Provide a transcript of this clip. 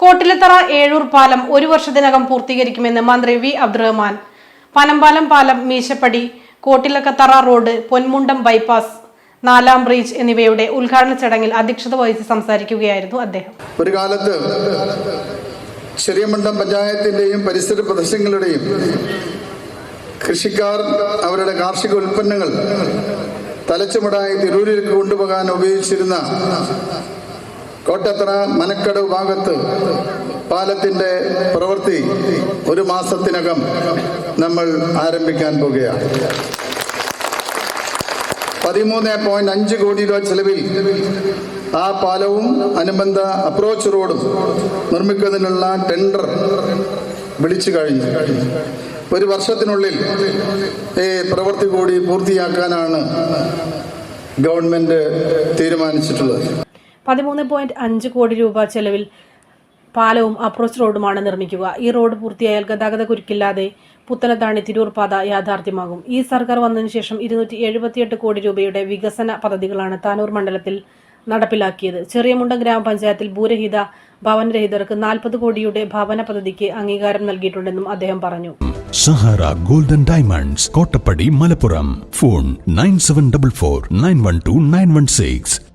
കോട്ടിലത്തറ ഏഴൂർ പാലം ഒരു വർഷത്തിനകം പൂർത്തീകരിക്കുമെന്ന് മന്ത്രി വി അബ്ദുറഹ്മാൻ. പനമ്പാലം പാലം മീശപ്പടി കോട്ടിലക്കത്തറ റോഡ് പൊന്മുണ്ടം ബൈപ്പാസ് നാലാം ബ്രിഡ്ജ് എന്നിവയുടെ ഉദ്ഘാടന ചടങ്ങിൽ അധ്യക്ഷത വഹിച്ച് സംസാരിക്കുകയായിരുന്നു അദ്ദേഹം. ഒരു കാലത്ത് ചെറിയമണ്ടം പഞ്ചായത്തിന്റെയും പരിസര പ്രദേശങ്ങളുടെയും കൃഷിക്കാർ അവരുടെ കാർഷിക ഉൽപ്പന്നങ്ങൾ തലച്ചുമടായി തിരൂരിലേക്ക് കൊണ്ടുപോകാൻ ഉപയോഗിച്ചിരുന്ന കോട്ടത്തറ മനക്കടവ് ഭാഗത്ത് പാലത്തിന്റെ പ്രവൃത്തി ഒരു മാസത്തിനകം നമ്മൾ ആരംഭിക്കാൻ പോകുകയാണ് പതിമൂന്ന് പോയിന്റ് അഞ്ച് കോടി രൂപ ചെലവിൽ ആ പാലവും അനുബന്ധ അപ്രോച്ച് റോഡും നിർമ്മിക്കുന്നതിനുള്ള ടെൻഡർ വിളിച്ചു കഴിഞ്ഞു. ഒരു വർഷത്തിനുള്ളിൽ ഈ പ്രവൃത്തി കൂടി പൂർത്തിയാക്കാനാണ് ഗവൺമെന്റ് തീരുമാനിച്ചിട്ടുള്ളത്. പതിമൂന്ന് പോയിന്റ് അഞ്ച് കോടി രൂപ ചെലവിൽ പാലവും അപ്രോച്ച് റോഡുമാണ് നിർമ്മിക്കുക. ഈ റോഡ് പൂർത്തിയായാൽ ഗതാഗത കുരുക്കില്ലാതെ പുത്തനത്താണി തിരൂർ പാത യാഥാർത്ഥ്യമാകും. ഈ സർക്കാർ വന്നതിന് ശേഷം ഇരുന്നൂറ്റി എഴുപത്തിയെട്ട് കോടി രൂപയുടെ വികസന പദ്ധതികളാണ് താനൂർ മണ്ഡലത്തിൽ നടപ്പിലാക്കിയത്. ചെറിയമുണ്ട ഗ്രാമപഞ്ചായത്തിൽ ഭൂരഹിത ഭവനരഹിതർക്ക് നാൽപ്പത് കോടിയുടെ ഭവന പദ്ധതിക്ക് അംഗീകാരം നൽകിയിട്ടുണ്ടെന്നും അദ്ദേഹം പറഞ്ഞു. Sahara golden diamonds Kottappadi Malappuram. Phone nine seven double four nine one two nine one six.